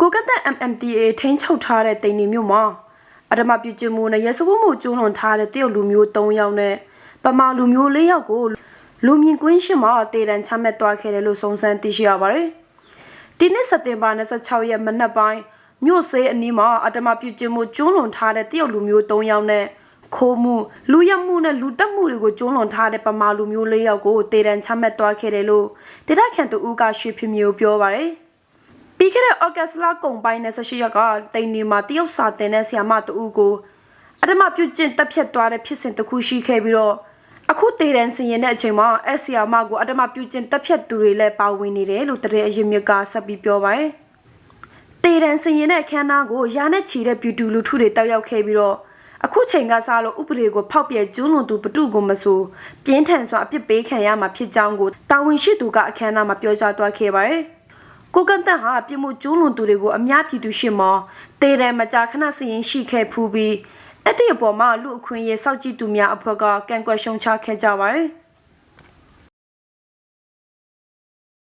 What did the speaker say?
ကိုကတ်တက် MMDA ထိန်းချုပ်ထားတဲ့တိန်နီမြို့မှာအဓမ္မပြုကျင့်မှုနဲ့ရစဝမှုကျူးလွန်ထားတဲ့တရုတ်လူမျိုး3ယောက်နဲ့ပမာလူမျိုး4ယောက်ကိုလူမြင့်ကွင်းရှင်မှာတေတံချမှတ်သွားခဲ့တယ်လို့စုံစမ်းသိရှိရပါတယ်။ဒီနေ့စက်တင်ဘာ26ရက်မနက်ပိုင်းမြို့စေးအနီးမှာအဓမ္မပြုကျင့်မှုကျူးလွန်ထားတဲ့တရုတ်လူမျိုး3ယောက်နဲ့ခိုးမှုလူရမှုနဲ့လူတက်မှုတွေကိုကျူးလွန်ထားတဲ့ပမာလူမျိုး4ယောက်ကိုတေတံချမှတ်သွားခဲ့တယ်လို့ဒေသခံတူဦးကရွှေဖြစ်မျိုးပြောပါတယ်။ ပြီးခဲ့တဲ့ဩဂတ်စ်လကုန်ပိုင်းနဲ့18ရက်ကတိန်နီမှာတရုတ်စာတင်တဲ့ဆီယာမတူဦးကိုအဓမ္မပြုကျင့်တက်ဖြတ်သွားတဲ့ဖြစ်စဉ်တစ်ခုရှိခဲ့ပြီးတော့အခုတေတန်စင်ရင်တဲ့အချိန်မှာအဆီယာမကိုအဓမ္မပြုကျင့်တက်ဖြတ်သူတွေလည်းပါဝင်နေတယ်လို့တရေအရင်မြစ်ကဆက်ပြီးပြောပါတယ်။တေတန်စင်ရင်တဲ့အခမ်းအနားကိုရာနဲ့ချီတဲ့ပြည်သူလူထုတွေတောက်ရောက်ခဲ့ပြီးတော့အခုချိန်ကစားလို့ဥပဒေကိုဖောက်ပြဲကျူးလွန်သူဘတုကိုမဆိုပြင်းထန်စွာအပြစ်ပေးခံရမှာဖြစ်ကြောင်းကိုတာဝန်ရှိသူကအခမ်းအနားမှာပြောကြားသွားခဲ့ပါတယ်။ ကိုကန်တန်ဟာပြစ်မှုကျူးလွန်သူတွေကိုအများပြည်သူရှေ့မှာတေတံမကြာခဏစရင်ရှိခဲ့ဖူးပြီးအဲ့ဒီအပေါ်မှာလူအခွင့်အရေးစောက်ကြည့်သူများအဖွဲ့ကကန့်ကွက်ရှုံချခဲ့ကြပါတယ်။